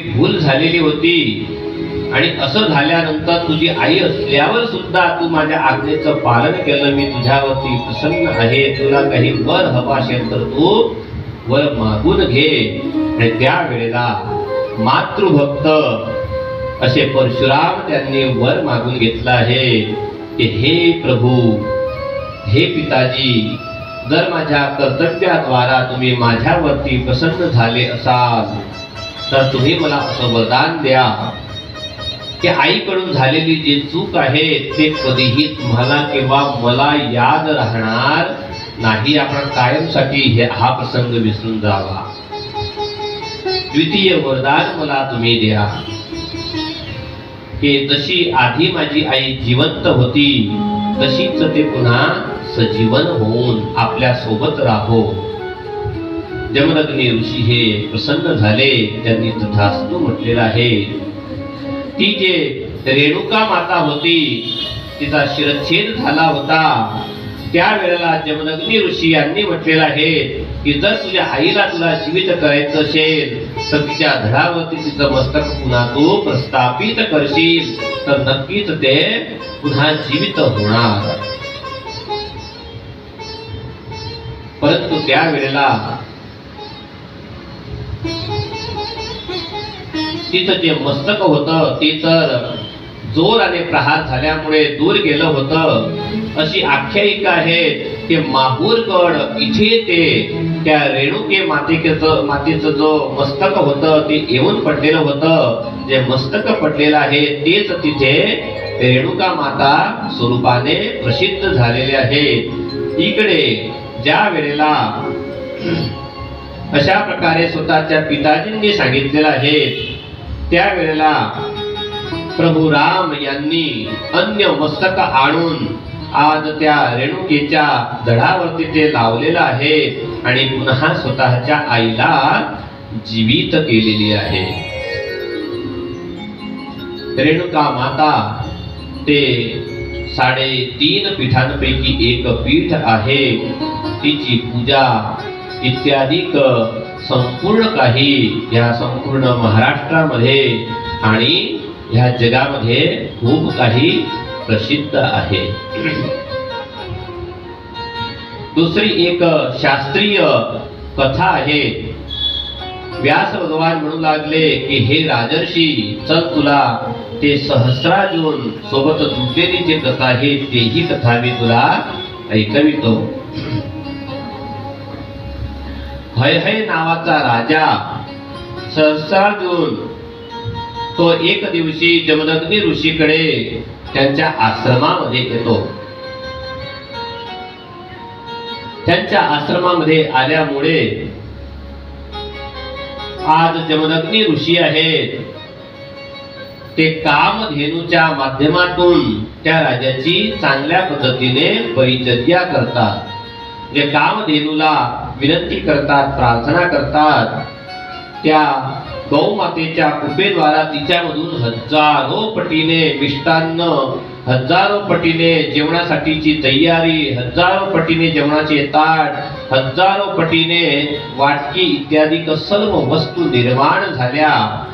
भूल झालेली होती. आणि असं झाल्यानंतर तुझी आई असल्यावर सुद्धा तू माझ्या आज्ञेचं पालन केलं. मी तुझ्यावरती प्रसन्न आहे. तुला काही वर हवा असेल तर तू वर मागून घे. आणि त्या वेळेला मातृभक्त असे परशुराम त्यांनी वर मागून घेतलं आहे की हे प्रभू हे पिताजी जर माझ्या कर्तव्याद्वारा तुम्ही माझ्यावरती प्रसन्न झाले असाल तर तुम्ही मला असं वरदान द्या की आईकडून झालेली जी चूक आहे ते कधीही तुम्हाला किंवा मला याद राहणार नाही. आपण कायमसाठी हे हा प्रसंग विसरून जावा. द्वितीय वरदान मला तुम्ही द्या की जशी आधी माझी आई जिवंत होती तशीच ते पुन्हा सजीवन होऊन आपल्यासोबत राहो. जमदग्नी ऋषी हे प्रसन्न झाले. त्यांनी तथास्तू म्हटलेलं आहे. ती जे रेणुका माता होती तिचा शिरच्छेद झाला होता. त्यावेळेला जमदग्नी ऋषी यांनी म्हटलेलं आहे की जर तुझ्या आईला तुला जीवित करायचं असेल तर तिच्या धडावरती तिचं मस्तक पुन्हा तू प्रस्थापित करशील तर नक्कीच ते पुन्हा जीवित होणार. परंतु त्यावेळेला तिचं जे मस्तक होतं ते तर जोराने प्रहार झाल्यामुळे दूर गेलं होतं. अशी आख्यायिका आहे की माहूरगड इथे ते त्या रेणुके मातेचं मातेचं जो मस्तक होतं ते येऊन पडलेलं होतं. जे मस्तक पडलेलं आहे तेच तिथे रेणुका माता स्वरूपाने प्रसिद्ध झालेले आहे. इकडे ज्या वेळेला अशा प्रकारे स्वतःच्या पिताजींनी सांगितलेलं आहे त्यावेळेला प्रभू राम यांनी अन्य मस्तक आणून आज त्या रेणुकेच्या दडावरती ते लावलेलं आहे आणि पुन्हा स्वतःच्या आईला जीवित केलेली आहे. रेणुका माता ते साडेतीन पीठांपैकी एक पीठ आहे. तिची पूजा इत्यादी संपूर्ण काही या संपूर्ण महाराष्ट्रामध्ये आणि ह्या जगामध्ये खूप काही प्रसिद्ध आहे. दुसरी एक शास्त्रीय कथा आहे. व्यास भगवान म्हणू लागले की हे राजर्षी चल तुला ते सहस्राजून सोबत जुटलेली जे कथा आहे तेही कथा मी तुला ऐकवितो. हय हय नावाचा राजा सहस्रार्जुन तो एक दिवशी जमदग्नी ऋषीकडे त्यांच्या आश्रमामध्ये येतो. त्यांच्या आश्रमामध्ये आल्यामुळे आज जमदग्नी ऋषी आहेत ते कामधेनूच्या माध्यमातून त्या राजाची चांगल्या पद्धतीने परिचर्या करतात. जे कामधेनूला विनंती करतात प्रार्थना करतात. त्या गौमातेच्या कृपेद्वारा तिच्यामधून हजारो पटीने मिष्टान्न हजारो पटीने जेवणासाठीची तयारी हजारो पटीने जेवणाचे ताट हजारो पटीने वाटकी इत्यादी सर्व वस्तू निर्माण झाल्या.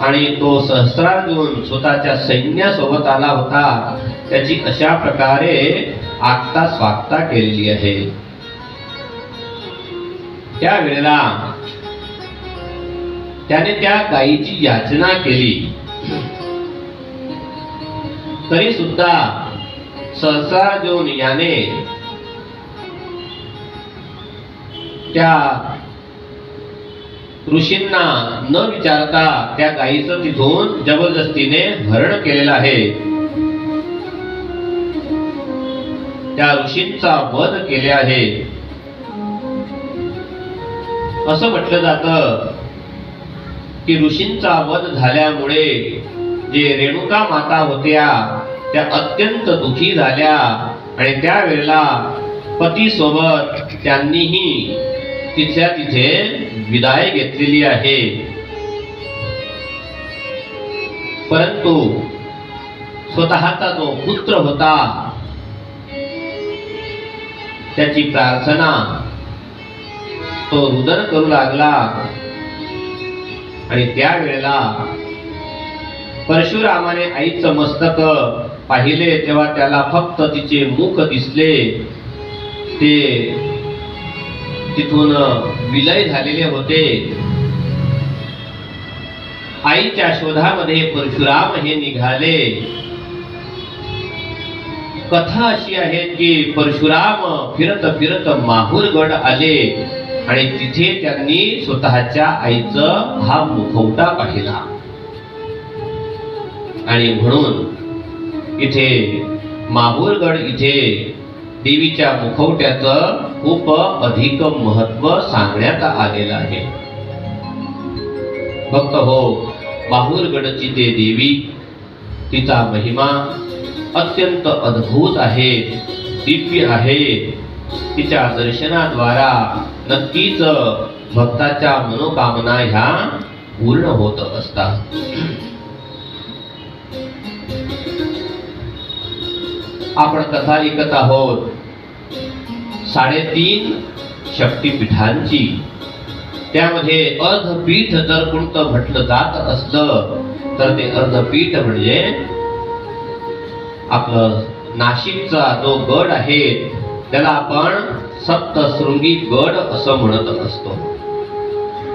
आणि तो सहस्रार्जुन स्वतःच्या सैन्यासोबत आला होता. त्याची अशा प्रकारे आत्ता स्वागता केलेली आहे. त्या वेळेला त्याने त्या गायीची याचना केली. तरी सुद्धा सहसा जोन याने त्या ऋषींना न विचारता त्या गायीचं तिथून जबरदस्तीने हरण केलेलं आहे. त्या ऋषींचा वध केले आहे. असं म्हटलं जातं? की ऋषींचा वध झाल्यामुळे जे रेणुका माता होत्या त्या अत्यंत दुखी झाल्या. आणि त्यावेळेला पती सोबत त्यांनीही तिथल्या तिथे विदाय घेतलेली आहे. परंतु स्वतःचा जो पुत्र होता त्याची प्रार्थना तो रुदन करू लागला. आणि त्यावेळेला परशुरामाने आईचं मस्तक पाहिले तेव्हा त्याला फक्त तिचे मुख दिसले. ते तिथून विलय झालेले होते. आईच्या शोधामध्ये परशुराम हे निघाले. कथा अशी आहे की परशुराम फिरत फिरत माहूरगड आले. आणि तिथे त्यांनी स्वतःच्या आईचं हा मुखवटा पाहिला. आणि म्हणून इथे माहूरगड इथे देवीच्या मुखवट्याचं खूप अधिक महत्त्व सांगण्यात आलेलं आहे. भक्त हो माहूरगडची ते देवी तिचा महिमा अत्यंत अद्भुत आहे दिव्य आहे. तिच्या दर्शनाद्वारा नक्कीच भक्ताच्या मनोकामना ह्या पूर्ण होत असतात. आपण कथा ऐकत आहोत. साडेतीन शक्तीपीठांची. त्यामध्ये अर्धपीठ जर कोणतं म्हटलं जात असलं तर ते अर्धपीठ म्हणजे आपलं नाशिकचा जो गड आहे त्याला आपण सप्तशृंगी गड असं म्हणत असतो.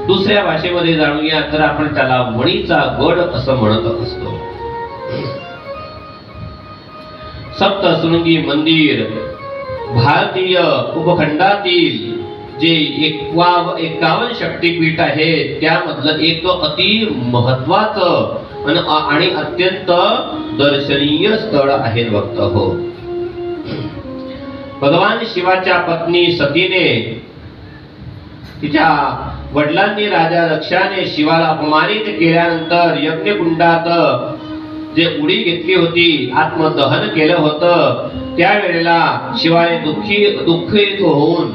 दुसऱ्या भाषेमध्ये जाणूया तर आपण त्याला मणीचा गड असं म्हणत असतो. सप्तशृंगी मंदिर भारतीय उपखंडातील जे एकवाव एकावन्न शक्तीपीठ आहे त्यामधलं एक अति महत्वाचं आणि अत्यंत दर्शनीय स्थळ आहे भक्त हो. भगवान शिवाच्या पत्नी सतीने तिच्या वडिलांनी राजा दक्षाने शिवाला अपमानित केल्यानंतर यज्ञकुंडात जे उडी घेतली होती आत्मदहन केलं होतं त्यावेळेला शिवाने दुःखी दुःखित होऊन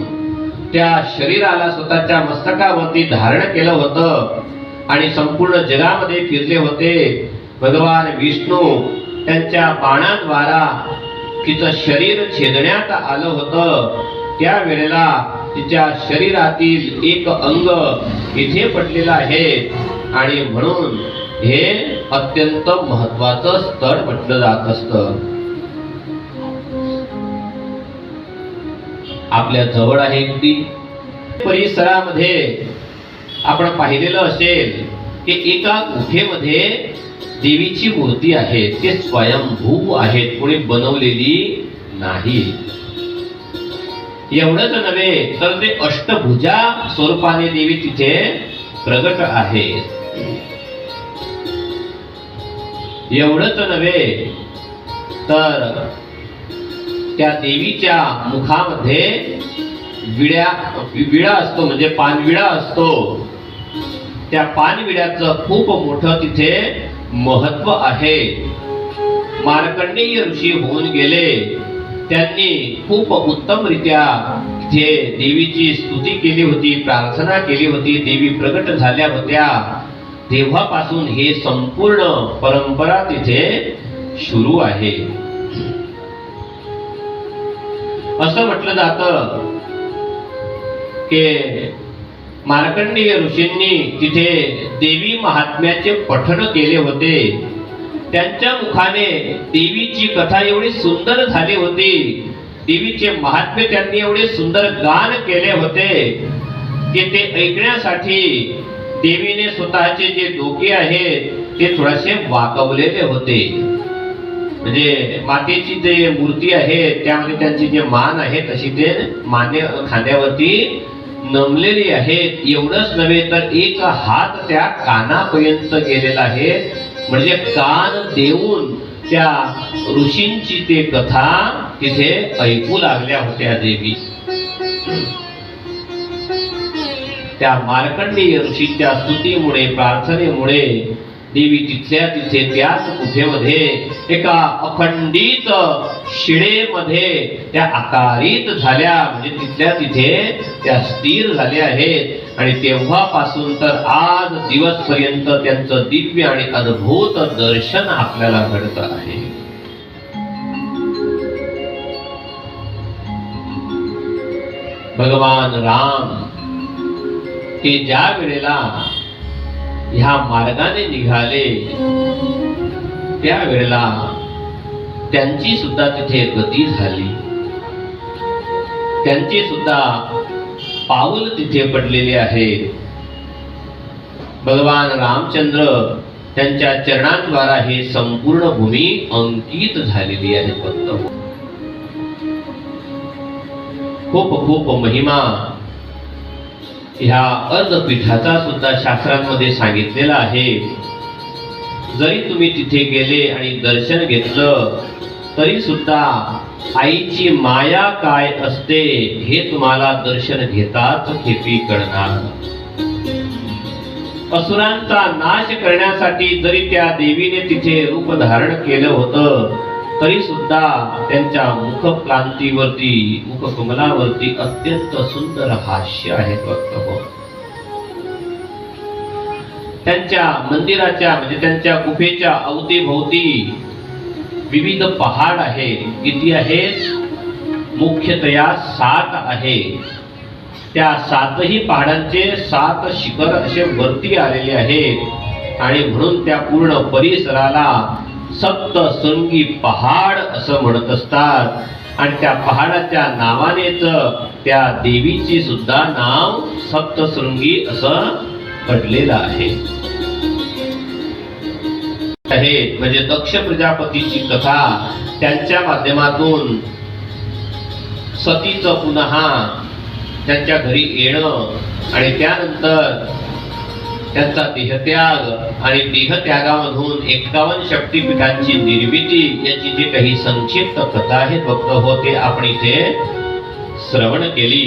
त्या शरीराला स्वतःच्या मस्तकावरती धारण केलं होतं आणि संपूर्ण जगामध्ये फिरले होते. भगवान विष्णू त्यांच्या बाणाद्वारा तिचं शरीर छेदण्यात आलं होतं. त्यावेळेला तिच्या शरीरातील एक अंग इथे पडलेलं आहे. आणि म्हणून हे अत्यंत महत्वाचं स्थळ म्हटलं जात असत. आपल्या जवळ आहे अगदी परिसरामध्ये आपण पाहिलेलं असेल की एका गुफेमध्ये देवीची मूर्ती आहे ते स्वयंभू आहेत कोणी बनवलेली नाही. एवढंच नव्हे तर ते अष्टभुजा स्वरूपाने देवी तिथे प्रगट आहे. एवढंच नव्हे तर त्या देवीच्या मुखामध्ये विड्या विडा असतो म्हणजे पानविडा असतो. त्या पानविड्याचं खूप मोठं तिथे महत्त्व आहे. मार्कंडेय ऋषी होऊन गेले. त्यांनी खूप उत्तमरित्या जे देवीची स्तुती केली होती प्रार्थना केली होती देवी प्रकट झाल्या होत्या. तेव्हापासून हे संपूर्ण परंपरा तिथे सुरू आहे. असं म्हटलं जात की मार्कंडेय ऋषींनी तिथे देवी महात्म्याचे पठण केले होते. त्यांच्या मुखाने देवीची कथा एवढी सुंदर झाली होती. देवीचे महात्म्य त्यांनी एवढे सुंदर गान केले होते की ते ऐकण्यासाठी देवीने स्वतःचे जे डोके आहेत ते थोडेसे वाकवलेले होते. म्हणजे मातेची जे मूर्ती आहे त्यामध्ये त्यांची जे मान आहे तशी ते माने खांद्यावरती नमलेली आहेत. एवढंच नव्हे तर एक हात त्या कानापर्यंत गेलेला आहे. म्हणजे कान देऊन त्या ऋषींची ते कथा तिथे ऐकू लागल्या होत्या देवी. त्या मार्कंडेय ऋषीच्या स्तुतीमुळे प्रार्थनेमुळे देवी तिथल्या तिथे त्याच गुफेमध्ये एका अखंडित शिळेमध्ये त्या आकारित झाल्या. म्हणजे तिथल्या तिथे त्या स्थिर झाल्या आहेत. आणि तेव्हापासून तर आज दिवसपर्यंत त्यांचं दिव्य आणि अद्भुत दर्शन आपल्याला घडत आहे. भगवान राम हे ज्या वेळेला ह्या मार्गाने निघाले त्यावेळेला त्यांची सुद्धा तिथे गती झाली. त्यांची सुद्धा पाऊल तिथे पडलेले आहे. भगवान रामचंद्र त्यांच्या चरणांद्वारा हे संपूर्ण भूमी अंकित झालेली आहे. फक्त खूप खूप महिमा ह्या अर्धपीठाचा सुद्धा शास्त्रांमध्ये सांगितलेला आहे. जरी तुम्ही तिथे गेले आणि दर्शन घेतलं तरी सुद्धा आईची माया काय असते हे तुम्हाला दर्शन घेताच खेपी कळणार. असुरांचा नाश करण्यासाठी जरी त्या देवीने तिथे रूप धारण केलं होतं तरी सुद्धा त्यांच्या मुख क्रांतीवरती मुख कमलावरती अत्यंत सुंदर हास्य आहे फक्त. हो त्यांच्या मंदिराच्या म्हणजे त्यांच्या गुफेच्या अवतीभोवती विविध पहाड आहे किती आहेत? मुख्यतया सात आहे त्या सातही पहाडांचे सात शिखर असे वरती आलेले आहेत. आणि म्हणून त्या पूर्ण परिसराला सप्तशृंगी पहाड असं म्हणत असतात. आणि त्या पहाडाच्या नावानेच त्या देवीची सुद्धा नाव सप्तसृंगी असं घडलेला आहे. आहे म्हणजे दक्ष प्रजापतीची कथा त्यांच्या माध्यमातून सतीचं पुन्हा त्यांच्या घरी येणं आणि त्यानंतर त्यांचा देहत्याग आणि देहत्यागामधून एक्कावन्न शक्तीपीठांची निर्मिती याची जी काही संक्षिप्त कथा आहे फक्त होते आपण इथे श्रवण केली.